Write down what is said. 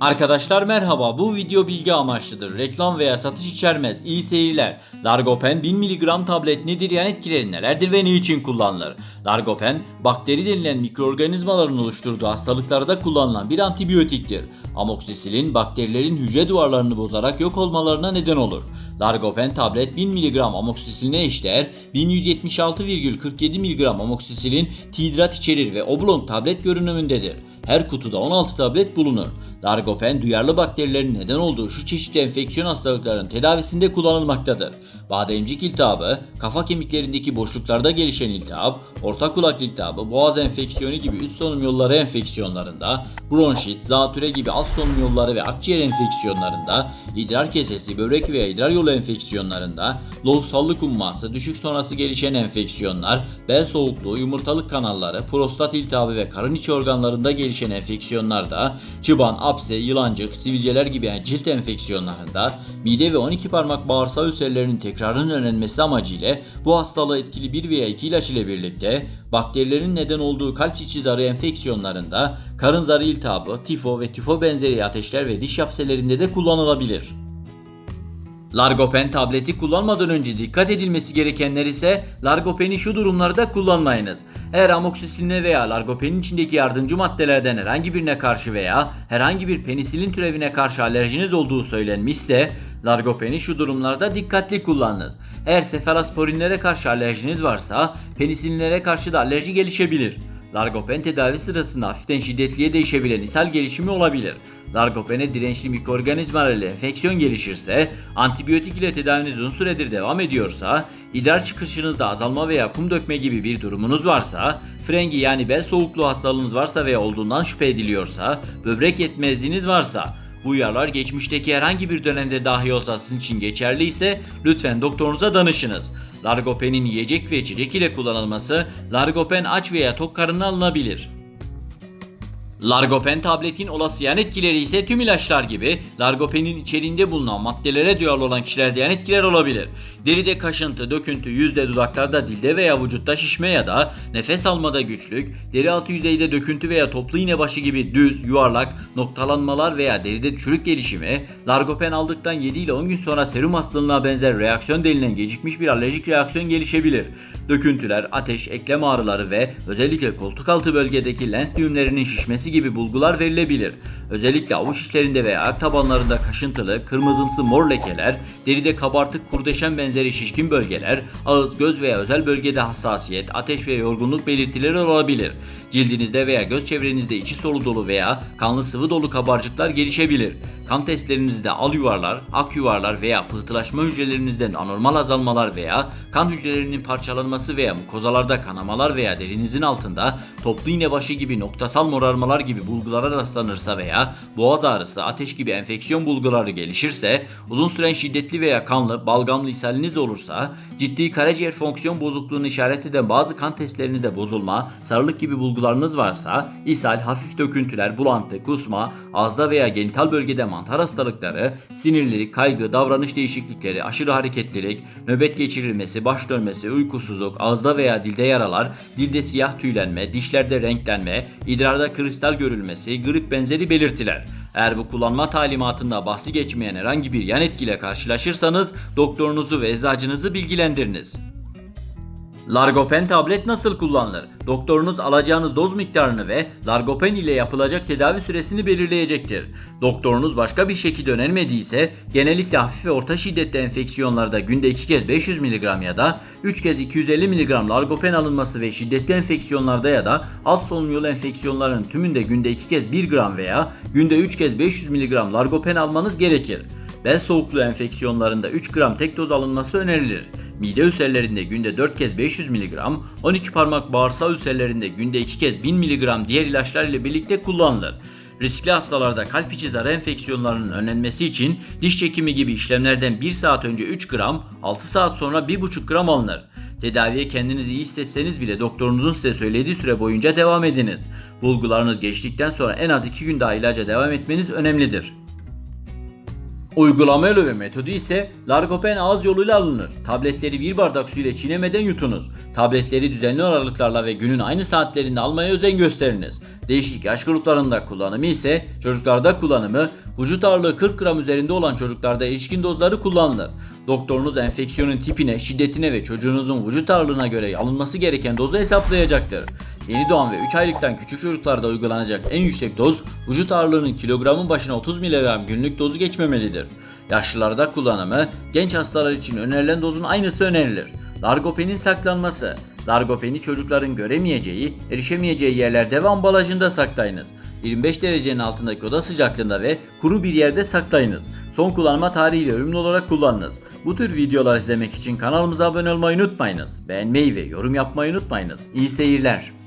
Arkadaşlar merhaba bu video bilgi amaçlıdır. Reklam veya satış içermez. İyi seyirler. Largopen 1000 mg tablet nedir yan etkileri nelerdir ve niçin kullanılır? Largopen bakteri denilen mikroorganizmaların oluşturduğu hastalıklarda kullanılan bir antibiyotiktir. Amoksisilin bakterilerin hücre duvarlarını bozarak yok olmalarına neden olur. Largopen tablet 1000 mg amoksisiline eşdeğer 1176,47 mg amoksisilin tihidrat içerir ve oblong tablet görünümündedir. Her kutuda 16 tablet bulunur. Largopen duyarlı bakterilerin neden olduğu şu çeşitli enfeksiyon hastalıklarının tedavisinde kullanılmaktadır. Bademcik iltihabı, kafa kemiklerindeki boşluklarda gelişen iltihap, orta kulak iltihabı, boğaz enfeksiyonu gibi üst solunum yolları enfeksiyonlarında, bronşit, zatüre gibi alt solunum yolları ve akciğer enfeksiyonlarında, idrar kesesi, böbrek veya idrar yolu enfeksiyonlarında, lohusallık umması, düşük sonrası gelişen enfeksiyonlar, bel soğukluğu, yumurtalık kanalları, prostat iltihabı ve karın içi organlarında gelişen enfeksiyonlarda, çıban, apse, yılancık, sivilceler gibi cilt enfeksiyonlarında, mide ve 12 parmak bağırsağı ülserlerinin tekrarının önlenmesi amacıyla bu hastalığı etkili bir veya iki ilaç ile birlikte bakterilerin neden olduğu kalp içi zarı enfeksiyonlarında, karın zarı iltihabı, tifo ve tifo benzeri ateşler ve diş yapselerinde de kullanılabilir. Largopen tableti kullanmadan önce dikkat edilmesi gerekenler ise Largopen'i şu durumlarda kullanmayınız. Eğer amoksisiline veya Largopen'in içindeki yardımcı maddelerden herhangi birine karşı veya herhangi bir penisilin türevine karşı alerjiniz olduğu söylenmişse Largopen'i şu durumlarda dikkatli kullanınız. Eğer sefalosporinlere karşı alerjiniz varsa penisilinlere karşı da alerji gelişebilir. Largopen tedavi sırasında hafiften şiddetliye değişebilen ishal gelişimi olabilir. Largopen'e dirençli mikroorganizmalarla enfeksiyon gelişirse, antibiyotik ile tedaviniz uzun süredir devam ediyorsa, idrar çıkışınızda azalma veya kum dökme gibi bir durumunuz varsa, frengi yani bel soğukluğu hastalığınız varsa veya olduğundan şüphe ediliyorsa, böbrek yetmezliğiniz varsa, bu uyarılar geçmişteki herhangi bir dönemde dahi olsa sizin için geçerli ise lütfen doktorunuza danışınız. Largopen'in yiyecek ve içecek ile kullanılması Largopen aç veya tok karnına alınabilir. Largopen tabletin olası yan etkileri ise tüm ilaçlar gibi Largopen'in içeriğinde bulunan maddelere duyarlı olan kişilerde yan etkiler olabilir. Deride kaşıntı, döküntü, yüzde, dudaklarda, dilde veya vücutta şişme ya da nefes almada güçlük, deri altı yüzeyde döküntü veya toplu iğne başı gibi düz, yuvarlak, noktalanmalar veya deride çürük gelişimi, Largopen aldıktan 7 ile 10 gün sonra serum hastalığına benzer reaksiyon denilen gecikmiş bir alerjik reaksiyon gelişebilir. Döküntüler, ateş, eklem ağrıları ve özellikle koltuk altı bölgedeki lenf düğümlerinin şişmesi gibi bulgular verilebilir. Özellikle avuç içlerinde veya ayak tabanlarında kaşıntılı, kırmızımsı mor lekeler, deride kabartık kurdeşen benzeri şişkin bölgeler, ağız, göz veya özel bölgede hassasiyet, ateş ve yorgunluk belirtileri olabilir. Cildinizde veya göz çevrenizde içi solu dolu veya kanlı sıvı dolu kabarcıklar gelişebilir. Kan testlerinizde al yuvarlar, ak yuvarlar veya pıhtılaşma hücrelerinizden anormal azalmalar veya kan hücrelerinin parçalanması veya mukozalarda kanamalar veya derinizin altında toplu iğne başı gibi noktasal morarmalar gibi bulgulara rastlanırsa veya boğaz ağrısı, ateş gibi enfeksiyon bulguları gelişirse, uzun süren şiddetli veya kanlı, balgamlı ishaliniz olursa, ciddi karaciğer fonksiyon bozukluğunu işaret eden bazı kan testlerinizde bozulma, sarılık gibi bulgularınız varsa, ishal, hafif döküntüler, bulantı, kusma, ağızda veya genital bölgede mantar hastalıkları, sinirlilik, kaygı, davranış değişiklikleri, aşırı hareketlilik, nöbet geçirilmesi, baş dönmesi, uykusuzluk, ağızda veya dilde yaralar, dilde siyah tüylenme, dişlerde renklenme, idrarda kristal görülmesi, grip benzeri belirtiler. Eğer bu kullanma talimatında bahsi geçmeyen herhangi bir yan etkiyle karşılaşırsanız doktorunuzu ve eczacınızı bilgilendiriniz. Largopen tablet nasıl kullanılır? Doktorunuz alacağınız doz miktarını ve Largopen ile yapılacak tedavi süresini belirleyecektir. Doktorunuz başka bir şekilde önermediyse genellikle hafif ve orta şiddetli enfeksiyonlarda günde 2 kez 500 mg ya da 3 kez 250 mg Largopen alınması ve şiddetli enfeksiyonlarda ya da alt solunum yolu enfeksiyonlarının tümünde günde 2 kez 1 gram veya günde 3 kez 500 mg Largopen almanız gerekir. Bel soğukluğu enfeksiyonlarında 3 gram tek doz alınması önerilir. Mide ülserlerinde günde 4 kez 500 mg, 12 parmak bağırsağı ülserlerinde günde 2 kez 1000 mg diğer ilaçlar ile birlikte kullanılır. Riskli hastalarda kalp içi zarı enfeksiyonlarının önlenmesi için diş çekimi gibi işlemlerden 1 saat önce 3 gram, 6 saat sonra 1,5 gram alınır. Tedaviye kendinizi iyi hissetseniz bile doktorunuzun size söylediği süre boyunca devam ediniz. Bulgularınız geçtikten sonra en az 2 gün daha ilaca devam etmeniz önemlidir. Uygulama yolu ve metodu ise Largopen ağız yoluyla alınır. Tabletleri bir bardak su ile çiğnemeden yutunuz. Tabletleri düzenli aralıklarla ve günün aynı saatlerinde almaya özen gösteriniz. Değişik yaş gruplarında kullanımı ise çocuklarda kullanımı vücut ağırlığı 40 gram üzerinde olan çocuklarda erişkin dozları kullanılır. Doktorunuz enfeksiyonun tipine, şiddetine ve çocuğunuzun vücut ağırlığına göre alınması gereken dozu hesaplayacaktır. Yeni doğan ve 3 aylıktan küçük çocuklarda uygulanacak en yüksek doz vücut ağırlığının kilogramın başına 30 mg günlük dozu geçmemelidir. Yaşlılarda kullanımı genç hastalar için önerilen dozun aynısı önerilir. Largopenin saklanması. Largopeni çocukların göremeyeceği, erişemeyeceği yerlerde ve ambalajında saklayınız. 25 derecenin altındaki oda sıcaklığında ve kuru bir yerde saklayınız. Son kullanma tarihiyle uyumlu olarak kullanınız. Bu tür videolar izlemek için kanalımıza abone olmayı unutmayınız. Beğenmeyi ve yorum yapmayı unutmayınız. İyi seyirler.